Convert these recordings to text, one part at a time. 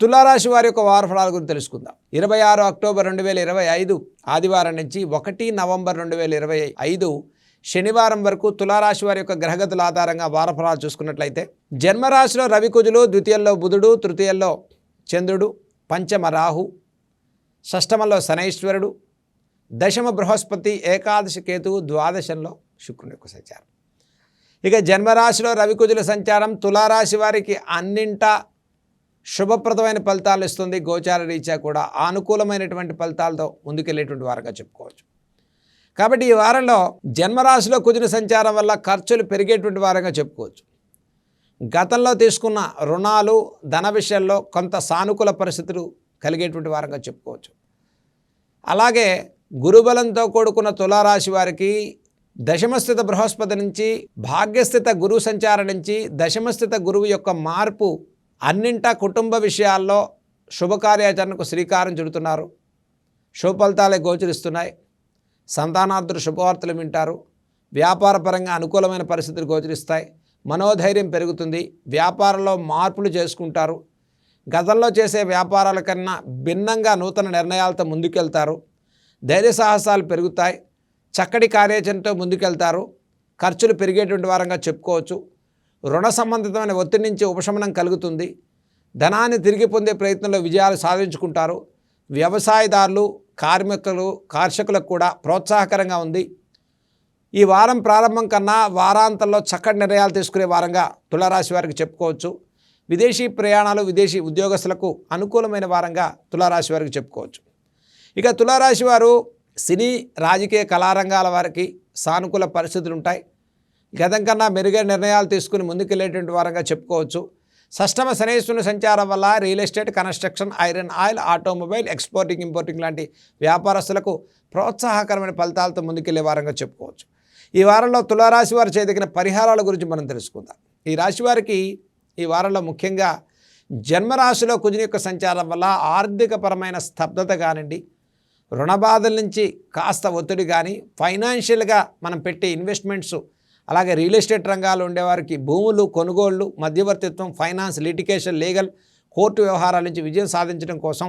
తులారాశి వారి యొక్క వార ఫలాల గురించి తెలుసుకుందాం. ఇరవై ఆరు అక్టోబర్ రెండు వేల ఇరవై ఐదు ఆదివారం నుంచి ఒకటి నవంబర్ రెండు వేల ఇరవై ఐదు శనివారం వరకు తులారాశి వారి యొక్క గ్రహగతుల ఆధారంగా వార ఫలాలు చూసుకున్నట్లయితే జన్మరాశిలో రవి కుజులు ద్వితీయంలో బుధుడు తృతీయంలో చంద్రుడు పంచమ రాహు షష్టమంలో శనైశ్వరుడు దశమ బృహస్పతి ఏకాదశి కేతువు ద్వాదశంలో శుక్రుని యొక్క సంచారం. ఇక జన్మరాశిలో రవికుజుల సంచారం తులారాశి వారికి అన్నింటా శుభప్రదమైన ఫలితాలు ఇస్తుంది. గోచార రీత్యా కూడా అనుకూలమైనటువంటి ఫలితాలతో ముందుకెళ్ళేటువంటి వారంగా చెప్పుకోవచ్చు. కాబట్టి ఈ వారంలో జన్మరాశిలో కుదిన సంచారం వల్ల ఖర్చులు పెరిగేటువంటి వారంగా చెప్పుకోవచ్చు. గతంలో తీసుకున్న రుణాలు ధన విషయాల్లో కొంత సానుకూల పరిస్థితులు కలిగేటువంటి వారంగా చెప్పుకోవచ్చు. అలాగే గురుబలంతో కూడుకున్న తులారాశి వారికి దశమస్థిత బృహస్పతి నుంచి భాగ్యస్థిత గురువు సంచారం నుంచి దశమస్థిత గురువు యొక్క మార్పు అన్నింటా కుటుంబ విషయాల్లో శుభకార్యాచరణకు శ్రీకారం చుడుతున్నారు. శుభఫలితాలే గోచరిస్తున్నాయి. సంతానార్థులు శుభవార్తలు వింటారు. వ్యాపారపరంగా అనుకూలమైన పరిస్థితులు గోచరిస్తాయి. మనోధైర్యం పెరుగుతుంది. వ్యాపారంలో మార్పులు చేసుకుంటారు. గతంలో చేసే వ్యాపారాల కన్నా భిన్నంగా నూతన నిర్ణయాలతో ముందుకెళ్తారు. ధైర్య సాహసాలు పెరుగుతాయి. చక్కటి కార్యాచరణతో ముందుకెళ్తారు. ఖర్చులు పెరిగేటువంటి వారంగా చెప్పుకోవచ్చు. రుణ సంబంధితమైన ఒత్తిడి నుంచి ఉపశమనం కలుగుతుంది. ధనాన్ని తిరిగి పొందే ప్రయత్నంలో విజయాలు సాధించుకుంటారు. వ్యవసాయదారులు కార్మికులు కార్షకులకు కూడా ప్రోత్సాహకరంగా ఉంది. ఈ వారం ప్రారంభం కన్నా వారాంతంలో చక్కటి నిర్ణయాలు తీసుకునే వారంగా తులారాశి వారికి చెప్పుకోవచ్చు. విదేశీ ప్రయాణాలు విదేశీ ఉద్యోగస్తులకు అనుకూలమైన వారంగా తులారాశి వారికి చెప్పుకోవచ్చు. ఇక తులారాశి వారు సినీ రాజకీయ కళారంగాల వారికి సానుకూల పరిస్థితులు ఉంటాయి గతం కన్నా మెరుగైన నిర్ణయాలు తీసుకుని ముందుకెళ్ళేటువంటి వారంగా చెప్పుకోవచ్చు. సష్టమ శనేశ్వరుని సంచారం వల్ల real estate construction iron oil automobile exporting importing లాంటి వ్యాపారస్తులకు ప్రోత్సాహకరమైన ఫలితాలతో ముందుకెళ్ళే వారంగా చెప్పుకోవచ్చు. ఈ వారంలో తులారాశి వారు చేయదగిన పరిహారాల గురించి మనం తెలుసుకుందాం. ఈ రాశి వారికి ఈ వారంలో ముఖ్యంగా జన్మరాశిలో కుజుని యొక్క సంచారం వల్ల ఆర్థికపరమైన స్తబ్దత కానివ్వండి రుణ బాధల నుంచి కాస్త ఒత్తిడి కానీ ఫైనాన్షియల్గా మనం పెట్టే ఇన్వెస్ట్మెంట్స్ అలాగే రియల్ ఎస్టేట్ రంగాలు ఉండేవారికి భూములు కొనుగోళ్ళు మధ్యవర్తిత్వం ఫైనాన్స్ లిటికేషన్ లీగల్ కోర్టు వ్యవహారాల నుంచి విజయం సాధించడం కోసం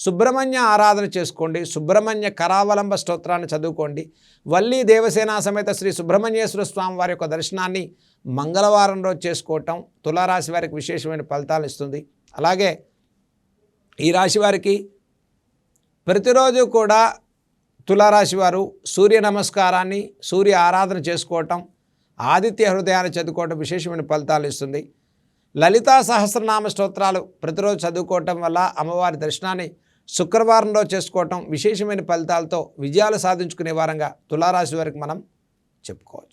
సుబ్రహ్మణ్య ఆరాధన చేసుకోండి. సుబ్రహ్మణ్య కరావలంబ స్తోత్రాన్ని చదువుకోండి. వల్లి దేవసేన సమేత శ్రీ సుబ్రహ్మణ్యేశ్వర స్వామి వారి యొక్క దర్శనాన్ని మంగళవారం రోజు చేసుకోవటం తులారాశి వారికి విశేషమైన ఫలితాలు ఇస్తుంది. అలాగే ఈ రాశి వారికి ప్రతిరోజు కూడా తులారాశి వారు సూర్య నమస్కారాన్ని సూర్య ఆరాధన చేసుకోవటం ఆదిత్య హృదయాన్ని చదువుకోవటం విశేషమైన ఫలితాలు ఇస్తుంది. లలితా సహస్రనామ స్తోత్రాలు ప్రతిరోజు చదువుకోవటం వల్ల అమ్మవారి దర్శనాన్ని శుక్రవారంలో చేసుకోవటం విశేషమైన ఫలితాలతో విజయాలు సాధించుకునే వారంగా తులారాశి వారికి మనం చెప్పుకోవచ్చు.